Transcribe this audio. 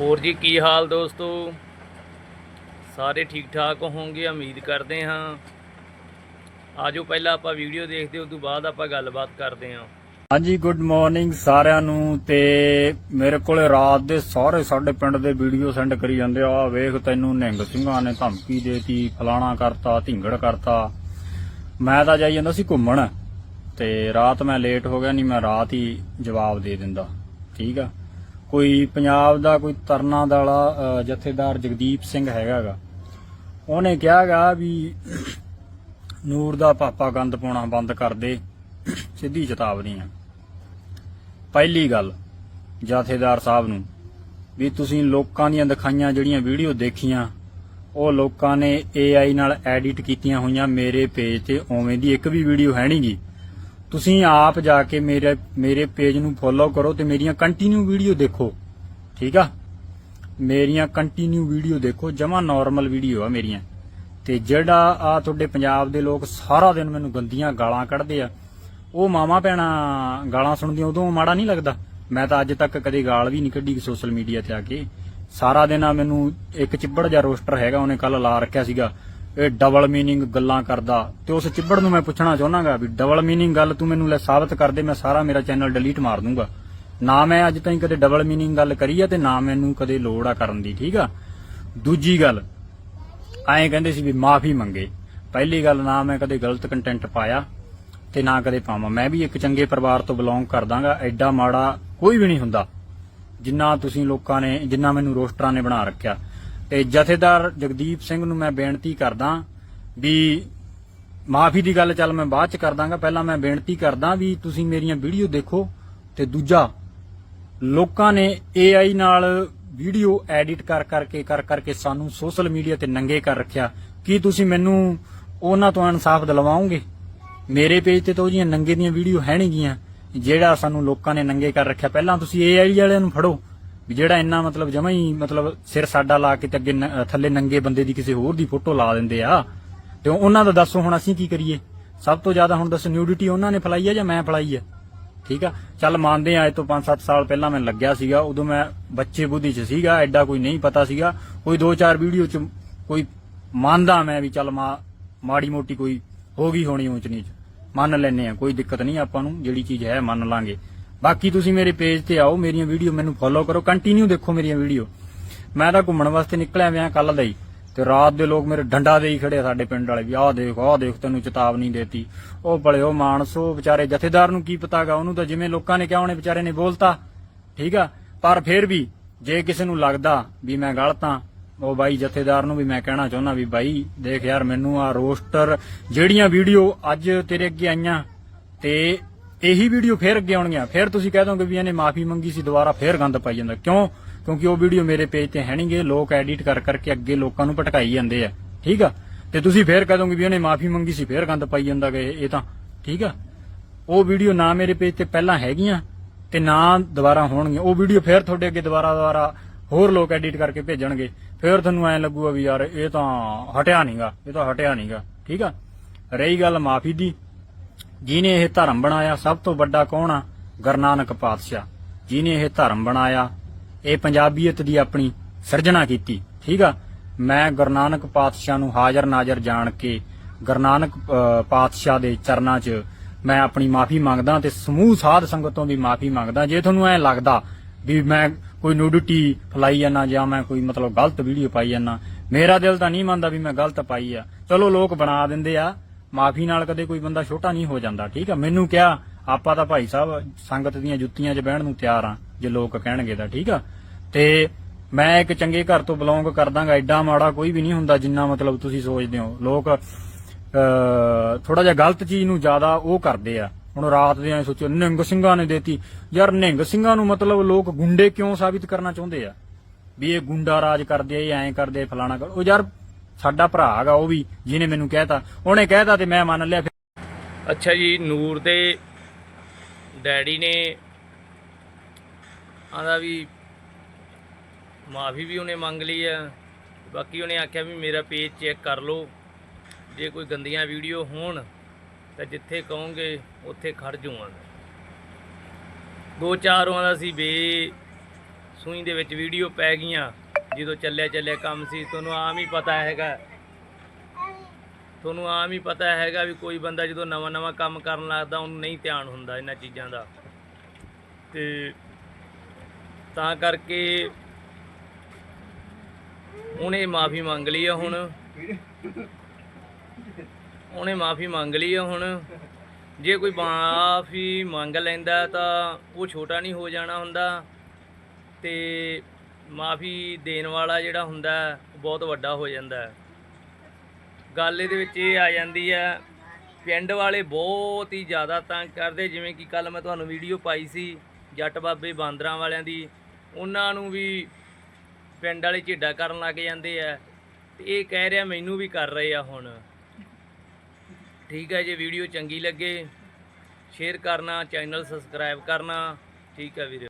ਹੋਰ ਜੀ, ਕੀ ਹਾਲ ਦੋਸਤੋ? ਸਾਰੇ ਠੀਕ ਠਾਕ ਹੋਵੋਗੇ ਉਮੀਦ ਕਰਦੇ ਹਾਂ। ਆਜੋ ਪਹਿਲਾਂ ਆਪਾਂ ਵੀਡੀਓ ਦੇਖਦੇ ਉਸ ਤੋਂ ਬਾਅਦ ਆਪਾਂ ਗੱਲਬਾਤ ਕਰਦੇ ਹਾਂ। ਹਾਂਜੀ ਗੁੱਡ ਮਾਰਨਿੰਗ ਸਾਰਿਆਂ ਨੂੰ ਤੇ ਮੇਰੇ ਕੋਲੇ ਰਾਤ ਦੇ ਸਾਰੇ ਸਾਡੇ ਪਿੰਡ ਦੇ ਵੀਡੀਓ ਸੈਂਡ ਕਰੀ ਜਾਂਦੇ ਆ। ਆਹ ਵੇਖ ਤੈਨੂੰ ਨਿਹੰਗ ਸਿੰਘਾਂ ਨੇ ਧਮਕੀ ਦੇਤੀ, ਫਲਾਣਾ ਕਰਤਾ, ਢਿੰਗੜ ਕਰਤਾ। ਮੈਂ ਤਾਂ ਜਾਈ ਜਾਂਦਾ ਸੀ ਘੁੰਮਣ ਤੇ ਰਾਤ ਮੈਂ ਲੇਟ ਹੋ ਗਿਆ, ਨਹੀਂ ਮੈਂ ਰਾਤ ਹੀ ਜਵਾਬ ਦੇ ਦਿੰਦਾ। ਠੀਕ ਆ? ਕੋਈ ਪੰਜਾਬ ਦਾ, ਕੋਈ ਤਰਨਾ ਦਾਲਾ ਜਥੇਦਾਰ ਜਗਦੀਪ ਸਿੰਘ ਹੈਗਾਗਾ। ਉਹਨੇ ਕਿਹਾਗਾ ਵੀ ਨੂਰ ਦਾ ਪਾਪਾ ਗੰਦ ਪਾਉਣਾ ਬੰਦ ਕਰ ਦੇ, ਸਿੱਧੀ ਚੇਤਾਵਨੀ ਆ। ਪਹਿਲੀ ਗੱਲ ਜਥੇਦਾਰ ਸਾਹਿਬ ਨੂੰ ਵੀ ਤੁਸੀਂ ਲੋਕਾਂ ਦੀਆਂ ਦਿਖਾਈਆਂ ਜਿਹੜੀਆਂ ਵੀਡੀਓ ਦੇਖੀਆਂ, ਉਹ ਲੋਕਾਂ ਨੇ AI ਨਾਲ ਐਡਿਟ ਕੀਤੀਆਂ ਹੋਈਆਂ ਮੇਰੇ ਪੇਜ ਤੇ, ਉਵੇਂ ਦੀ ਇੱਕ ਵੀ ਵੀਡੀਓ ਹੈ ਨਹੀਂਗੀ ਤੁਸੀਂ ਆਪ ਜਾ ਕੇ ਮੇਰੇ ਮੇਰੇ ਪੇਜ ਨੂੰ ਫੋਲੋ ਕਰੋ ਤੇ ਮੇਰੀਆਂ ਕੰਟੀਨਿਊ ਵੀਡੀਓ ਦੇਖੋ। ਠੀਕ ਆ? ਮੇਰੀਆਂ ਕੰਟੀਨਿਊ ਵੀਡੀਓ ਦੇਖੋ, ਜਮਾ ਨਾਰਮਲ ਵੀਡੀਓ ਆ ਮੇਰੀਆਂ। ਤੇ ਜਿਹੜਾ ਆ ਤੁਹਾਡੇ ਪੰਜਾਬ ਦੇ ਲੋਕ ਸਾਰਾ ਦਿਨ ਮੈਨੂੰ ਗੰਦੀਆਂ ਗਾਲਾਂ ਕੱਢਦੇ ਆ, ਉਹ ਮਾਮਾ ਭੈਣਾ ਗਾਲਾਂ ਸੁਣਦੀਆਂ, ਉਦੋਂ ਮਾੜਾ ਨਹੀਂ ਲੱਗਦਾ। ਮੈਂ ਤਾਂ ਅੱਜ ਤੱਕ ਕਦੇ ਗਾਲ ਵੀ ਨਹੀਂ ਕੱਢੀ ਸੋਸ਼ਲ ਮੀਡੀਆ ਤੇ ਆ ਕੇ। ਸਾਰਾ ਦਿਨ ਆ ਮੈਨੂੰ ਇੱਕ ਚਿੱਬੜ ਜਿਹਾ ਰੋਸਟਰ ਹੈਗਾ, ਉਹਨੇ ਕੱਲ ਲਾ ਰੱਖਿਆ ਸੀਗਾ। ਇਹ ਡਬਲ ਮੀਨਿੰਗ ਗੱਲਾਂ ਕਰਦਾ ਤੇ ਉਸ ਚਿੱਬੜ ਨੂੰ ਮੈਂ ਪੁੱਛਣਾ ਚਾਹੁੰਦਾਗਾ ਵੀ ਡਬਲ ਮੀਨਿੰਗ ਗੱਲ ਤੂੰ ਮੈਨੂੰ ਲੈ ਸਾਬਤ ਕਰ ਦੇ, ਮੈਂ ਸਾਰਾ ਮੇਰਾ ਚੈਨਲ ਡਿਲੀਟ ਮਾਰ ਦੂੰਗਾ। ਨਾ ਮੈਂ ਅੱਜ ਤਾਈਂ ਕਦੇ ਡਬਲ ਮੀਨਿੰਗ ਗੱਲ ਕਰੀ ਆ ਤੇ ਨਾ ਮੈਨੂੰ ਕਦੇ ਲੋੜ ਆ ਕਰਨ ਦੀ, ਠੀਕ ਆ? ਦੂਜੀ ਗੱਲ, ਐਂ ਕਹਿੰਦੇ ਸੀ ਵੀ ਮਾਫੀ ਮੰਗੇ। ਪਹਿਲੀ ਗੱਲ, ਨਾ ਮੈਂ ਕਦੇ ਗਲਤ ਕੰਟੈਂਟ ਪਾਇਆ ਤੇ ਨਾ ਕਦੇ ਪਾਵਾਂ। ਮੈਂ ਵੀ ਇੱਕ ਚੰਗੇ ਪਰਿਵਾਰ ਤੋਂ ਬਿਲੋਂਗ ਕਰਦਾਗਾ, ਐਡਾ ਮਾੜਾ ਕੋਈ ਵੀ ਨਹੀਂ ਹੁੰਦਾ। ਜਿੰਨਾ ਤੁਸੀਂ ਲੋਕਾਂ ਨੇ, ਜਿੰਨਾ ਮੈਨੂੰ ਰੋਸਟਰਾਂ ਨੇ ਬਣਾ ਰੱਖਿਆ। ਤੇ ਜਥੇਦਾਰ ਜਗਦੀਪ ਸਿੰਘ ਨੂੰ ਮੈਂ ਬੇਨਤੀ ਕਰਦਾ ਵੀ ਮਾਫੀ ਦੀ ਗੱਲ ਚੱਲ ਮੈਂ ਬਾਅਦ ਚ ਕਰਦਾਗਾ ਪਹਿਲਾਂ ਮੈਂ ਬੇਨਤੀ ਕਰਦਾ ਵੀ ਤੁਸੀਂ ਮੇਰੀਆਂ ਵੀਡੀਓ ਦੇਖੋ ਤੇ ਦੂਜਾ, ਲੋਕਾਂ ਨੇ AI ਨਾਲ ਵੀਡੀਓ ਐਡਿਟ ਕਰ ਕਰਕੇ ਕਰ ਕਰਕੇ ਸਾਨੂੰ ਸੋਸ਼ਲ ਮੀਡੀਆ ਤੇ ਨੰਗੇ ਕਰ ਰੱਖਿਆ। ਕੀ ਤੁਸੀਂ ਮੈਨੂੰ ਉਹਨਾਂ ਤੋਂ ਇਨਸਾਫ ਦਿਲਵਾਓਗੇ? ਮੇਰੇ ਪੇਜ ਤੇ ਤਾਂ ਉਹਦੀਆਂ ਨੰਗੇ ਦੀਆਂ ਵੀਡੀਓ ਹੈ ਨਹੀਂ ਗੀਆਂ, ਜਿਹੜਾ ਸਾਨੂੰ ਲੋਕਾਂ ਨੇ ਨੰਗੇ ਕਰ ਰੱਖਿਆ। ਪਹਿਲਾਂ ਤੁਸੀਂ AI ਵਾਲਿਆਂ ਨੂੰ ਫੜੋ। ਵੀ ਜਿਹੜਾ ਇੰਨਾ ਮਤਲਬ ਜਮਾ ਹੀ ਮਤਲਬ ਸਿਰ ਸਾਡਾ ਲਾ ਕੇ ਤੇ ਅੱਗੇ ਥੱਲੇ ਨੰਗੇ ਬੰਦੇ ਦੀ ਕਿਸੇ ਹੋਰ ਦੀ ਫੋਟੋ ਲਾ ਦਿੰਦੇ ਆ। ਤੇ ਉਹਨਾਂ ਦਾ ਦੱਸੋ ਹੁਣ ਅਸੀਂ ਕੀ ਕਰੀਏ? ਸਭ ਤੋਂ ਜ਼ਿਆਦਾ ਹੁਣ ਦੱਸੋ ਨਿਊਡਿਟੀ ਉਹਨਾਂ ਨੇ ਫਲਾਈ ਆ ਜਾਂ ਮੈਂ ਫਲਾਈ ਆ? ਠੀਕ ਆ? ਚੱਲ ਮੰਨਦੇ ਆ ਅੱਜ ਤੋਂ 5-7 ਸਾਲ ਪਹਿਲਾਂ ਮੈਂ ਲੱਗਿਆ ਸੀਗਾ, ਉਦੋਂ ਮੈਂ ਬੱਚੇ ਬੁੱਧੀ 'ਚ ਸੀਗਾ, ਐਡਾ ਕੋਈ ਨਹੀਂ ਪਤਾ ਸੀਗਾ। ਕੋਈ 2-4 ਵੀਡੀਓ 'ਚ ਕੋਈ ਮੰਨਦਾ ਮੈਂ ਵੀ ਚੱਲ ਮਾ ਮਾੜੀ ਮੋਟੀ ਕੋਈ ਹੋ ਗਈ ਹੋਣੀ ਊਂਚ ਨੀਚ ਮੰਨ ਲੈਨੇ ਆ, ਕੋਈ ਦਿੱਕਤ ਨਹੀਂ ਆਪਾਂ ਨੂੰ, ਜਿਹੜੀ ਚੀਜ਼ ਹੈ ਮੰਨ ਲਾਂਗੇ। ਬਾਕੀ ਤੁਸੀਂ ਮੇਰੇ ਪੇਜ ਤੇ ਆਓ, ਮੇਰੀਆਂ ਵੀਡੀਓ ਮੈਨੂੰ ਫੋਲੋ ਕਰੋ ਕੰਟੀਨਿਊ ਦੇਖੋ ਮੇਰੀਆਂ ਵੀਡੀਓ ਮੈਂ ਤਾਂ ਘੁੰਮਣ ਵਾਸਤੇ ਨਿਕਲਿਆ ਵਿਆਂ ਕੱਲ ਦਾ ਤੇ ਰਾਤ ਦੇ ਲੋਕ ਮੇਰੇ ਡੰਡਾ ਦੇ ਖੜੇ ਸਾਡੇ ਪਿੰਡ ਵਾਲੇ ਵੀ, ਆਹ ਦੇਖ ਆਹ ਦੇਖ, ਤੈਨੂੰ ਚੇਤਾਵਨੀ ਦੇਤੀ। ਉਹ ਭਲੇ ਮਾਨਸੋ ਵਿਚਾਰੇ ਜਥੇਦਾਰ ਨੂੰ ਕੀ ਪਤਾਗਾ ਉਹਨੂੰ ਤਾਂ ਜਿਵੇਂ ਲੋਕਾਂ ਨੇ ਕਿਹਾ, ਉਹਨੇ ਵਿਚਾਰੇ ਨੇ ਬੋਲਤਾ। ਠੀਕ ਆ? ਪਰ ਫਿਰ ਵੀ ਜੇ ਕਿਸੇ ਨੂੰ ਲੱਗਦਾ ਵੀ ਮੈਂ ਗਲਤ ਆ, ਉਹ ਬਾਈ ਜਥੇਦਾਰ ਨੂੰ ਵੀ ਮੈਂ ਕਹਿਣਾ ਚਾਹੁੰਦਾ ਵੀ ਬਾਈ, ਦੇਖ ਯਾਰ ਮੈਨੂੰ ਆ ਰੋਸਟਰ ਜਿਹੜੀਆਂ ਵੀਡੀਓ ਅੱਜ ਤੇਰੇ ਅੱਗੇ ਆਈਆਂ, ਤੇ ਇਹੀ ਵੀਡੀਓ ਫੇਰ ਅੱਗੇ ਆਉਣਗੀਆਂ। ਫੇਰ ਤੁਸੀਂ ਕਹਿ ਦੋਗੇ ਵੀ ਇਹਨੇ ਮਾਫੀ ਮੰਗੀ ਸੀ, ਦੁਬਾਰਾ ਫੇਰ ਗੰਦ ਪਾਈ ਜਾਂਦਾ। ਕਿਉਂ? ਕਿਉਂਕਿ ਉਹ ਵੀਡੀਓ ਮੇਰੇ ਪੇਜ ਤੇ ਹੈ ਨਹੀਂਗੇ ਲੋਕ ਐਡਿਟ ਕਰ ਕਰਕੇ ਅੱਗੇ ਲੋਕਾਂ ਨੂੰ ਭਟਕਾਈ ਜਾਂਦੇ ਆ। ਠੀਕ ਆ? ਤੇ ਤੁਸੀਂ ਫੇਰ ਕਹਿ ਦੋਗੇ ਵੀ ਇਹਨੇ ਮਾਫੀ ਮੰਗੀ ਸੀ, ਫੇਰ ਗੰਦ ਪਾਈ ਜਾਂਦਾ ਗਾ, ਇਹ ਇਹ ਤਾਂ। ਠੀਕ ਆ? ਉਹ ਵੀਡੀਓ ਨਾ ਮੇਰੇ ਪੇਜ ਤੇ ਪਹਿਲਾਂ ਹੈਗੀਆਂ ਤੇ ਨਾ ਦੁਬਾਰਾ ਹੋਣਗੀਆਂ। ਉਹ ਵੀਡੀਓ ਫੇਰ ਤੁਹਾਡੇ ਅੱਗੇ ਦੁਬਾਰਾ ਦੁਬਾਰਾ ਹੋਰ ਲੋਕ ਐਡਿਟ ਕਰਕੇ ਭੇਜਣਗੇ। ਫੇਰ ਤੁਹਾਨੂੰ ਐ ਲੱਗੂਗਾ ਵੀ ਯਾਰ, ਇਹ ਤਾਂ ਹਟਿਆ ਨਹੀਂਗਾ ਇਹ ਤਾਂ ਹਟਿਆ ਨਹੀਂਗਾ ਠੀਕ ਆ? ਰਹੀ ਗੱਲ ਮਾਫੀ ਦੀ। ਜਿਹਨੇ ਇਹ ਧਰਮ ਬਣਾਇਆ, ਸਭ ਤੋਂ ਵੱਡਾ ਕੌਣ ਆ? ਗੁਰੂ ਨਾਨਕ ਪਾਤਸ਼ਾਹ। ਜਿਹਨੇ ਇਹ ਧਰਮ ਬਣਾਇਆ, ਇਹ ਪੰਜਾਬੀਅਤ ਦੀ ਆਪਣੀ ਸਿਰਜਣਾ ਕੀਤੀ, ਠੀਕ ਆ? ਮੈਂ ਗੁਰੂ ਨਾਨਕ ਪਾਤਸ਼ਾਹ ਨੂੰ ਹਾਜ਼ਰ ਨਾਜ਼ਰ ਜਾਣ ਕੇ ਗੁਰੂ ਨਾਨਕ ਪਾਤਸ਼ਾਹ ਦੇ ਚਰਨਾਂ 'ਚ ਮੈਂ ਆਪਣੀ ਮਾਫੀ ਮੰਗਦਾ ਤੇ ਸਮੂਹ ਸਾਧ ਸੰਗਤ ਤੋਂ ਵੀ ਮਾਫੀ ਮੰਗਦਾ। ਜੇ ਤੁਹਾਨੂੰ ਐ ਲੱਗਦਾ ਵੀ ਮੈਂ ਕੋਈ ਨੂਡਿਟੀ ਫਲਾਈ ਜਾਂਦਾ ਜਾਂ ਮੈਂ ਕੋਈ ਮਤਲਬ ਗਲਤ ਵੀਡੀਓ ਪਾਈ ਜਾਂਦਾ, ਮੇਰਾ ਦਿਲ ਤਾਂ ਨਹੀਂ ਮੰਨਦਾ ਵੀ ਮੈਂ ਗਲਤ ਪਾਈ ਆ। ਚਲੋ ਲੋਕ ਬਣਾ ਦਿੰਦੇ ਆ। ਮਾਫੀ ਨਾਲ ਕਦੇ ਕੋਈ ਬੰਦਾ ਛੋਟਾ ਨਹੀਂ ਹੋ ਜਾਂਦਾ, ਠੀਕ ਆ? ਮੈਨੂੰ ਕਿਹਾ, ਆਪਾਂ ਤਾਂ ਭਾਈ ਸਾਹਿਬ ਸੰਗਤ ਦੀਆਂ ਜੁੱਤੀਆਂ 'ਚ ਬਹਿਣ ਨੂੰ ਤਿਆਰ ਆ, ਜੇ ਲੋਕ ਕਹਿਣਗੇ ਤਾਂ, ਠੀਕ ਆ? ਤੇ ਮੈਂ ਇੱਕ ਚੰਗੇ ਘਰ ਤੋਂ ਬਿਲੋਂਗ ਕਰਦਾਗਾ ਐਡਾ ਮਾੜਾ ਕੋਈ ਵੀ ਨਹੀਂ ਹੁੰਦਾ ਜਿੰਨਾ ਮਤਲਬ ਤੁਸੀਂ ਸੋਚਦੇ ਹੋ। ਲੋਕ ਥੋੜਾ ਜਿਹਾ ਗਲਤ ਚੀਜ਼ ਨੂੰ ਜ਼ਿਆਦਾ ਉਹ ਕਰਦੇ ਆ। ਹੁਣ ਰਾਤ ਦੇ ਐ ਸੋਚੋ ਨਿਹੰਗ ਸਿੰਘਾਂ ਨੇ ਦੇਤੀ। ਯਾਰ ਨਿਹੰਗ ਸਿੰਘਾਂ ਨੂੰ ਮਤਲਬ ਲੋਕ ਗੁੰਡੇ ਕਿਉਂ ਸਾਬਿਤ ਕਰਨਾ ਚਾਹੁੰਦੇ ਆ? ਵੀ ਇਹ ਗੁੰਡਾ ਰਾਜ ਕਰਦੇ ਆ ਇਹ ਐਂ ਕਰਦੇ ਫਲਾਣਾ ਕਰ ਉਹ ਯਾਰ ਸਾਡਾ ਭਰਾ ਹੈਗਾ ਉਹ ਵੀ, ਜਿਹਨੇ ਮੈਨੂੰ ਕਹਿਤਾ। ਉਹਨੇ ਕਹਿਤਾ ਤੇ ਮੈਂ ਮੰਨ ਲਿਆ ਅੱਛਾ ਜੀ, ਨੂਰ ਦੇ ਡੈਡੀ ਨੇ ਆਂਦਾ ਵੀ ਮਾਫੀ ਵੀ ਉਹਨੇ ਮੰਗ ਲਈ ਆ। ਬਾਕੀ ਉਹਨੇ ਆਖਿਆ ਵੀ ਮੇਰਾ ਪੇਜ ਚੈੱਕ ਕਰ ਲਓ। ਜੇ ਕੋਈ ਗੰਦੀਆਂ ਵੀਡੀਓ ਹੋਣ, ਤਾਂ ਜਿੱਥੇ ਕਹੋਗੇ, ਉੱਥੇ ਖੜ ਜਾਵਾਂਗਾ ਦੋ ਚਾਰ ਉਹਨਾਂ ਦਾ ਸੀ ਬੇ, ਸੂਈ ਦੇ ਵਿੱਚ ਵੀਡੀਓ ਪੈ ਗਈਆਂ। ਜਦੋਂ ਚੱਲਿਆ ਚੱਲਿਆ ਕੰਮ ਸੀ, ਤੁਹਾਨੂੰ ਆਮ ਹੀ ਪਤਾ ਹੈਗਾ। ਤੁਹਾਨੂੰ ਆਮ ਹੀ ਪਤਾ ਹੈਗਾ ਵੀ ਕੋਈ ਬੰਦਾ ਜਦੋਂ ਨਵਾਂ ਨਵਾਂ ਕੰਮ ਕਰਨ ਲੱਗਦਾ, ਉਹਨੂੰ ਨਹੀਂ ਧਿਆਨ ਹੁੰਦਾ ਇਹਨਾਂ ਚੀਜ਼ਾਂ ਦਾ। ਤੇ ਤਾਂ ਕਰਕੇ ਉਹਨੇ ਮਾਫੀ ਮੰਗ ਲਈ ਆ ਹੁਣ। ਉਹਨੇ ਮਾਫੀ ਮੰਗ ਲਈ ਆ ਹੁਣ। ਜੇ ਕੋਈ ਮਾਫੀ ਮੰਗ ਲੈਂਦਾ ਤਾਂ ਉਹ ਛੋਟਾ ਨਹੀਂ ਹੋ ਜਾਣਾ ਹੁੰਦਾ। ਤੇ ਮਾਫੀ ਦੇਣ ਵਾਲਾ ਜਿਹੜਾ ਹੁੰਦਾ ਉਹ ਬਹੁਤ ਵੱਡਾ ਹੋ ਜਾਂਦਾ ਗੱਲ ਇਹਦੇ ਵਿੱਚ ਇਹ ਆ ਜਾਂਦੀ ਹੈ, ਪਿੰਡ ਵਾਲੇ ਬਹੁਤ ਹੀ ਜ਼ਿਆਦਾ ਤੰਗ ਕਰਦੇ, ਜਿਵੇਂ ਕਿ ਕੱਲ ਮੈਂ ਤੁਹਾਨੂੰ ਵੀਡੀਓ ਪਾਈ ਸੀ, ਜੱਟ ਬਾਬੇ ਬਾਂਦਰਾਂ ਵਾਲਿਆਂ ਦੀ। ਉਹਨਾਂ ਨੂੰ ਵੀ ਪਿੰਡ ਵਾਲੇ ਝੇਡਾ ਕਰਨ ਲੱਗ ਜਾਂਦੇ ਆ। ਤੇ ਇਹ ਕਹਿ ਰਿਹਾ, ਮੈਨੂੰ ਵੀ ਕਰ ਰਹੇ ਆ ਹੁਣ। ਠੀਕ ਹੈ ਜੇ, ਵੀਡੀਓ ਚੰਗੀ ਲੱਗੇ, ਸ਼ੇਅਰ ਕਰਨਾ, ਚੈਨਲ ਸਬਸਕ੍ਰਾਈਬ ਕਰਨਾ। ਠੀਕ ਹੈ ਵੀਰੇ।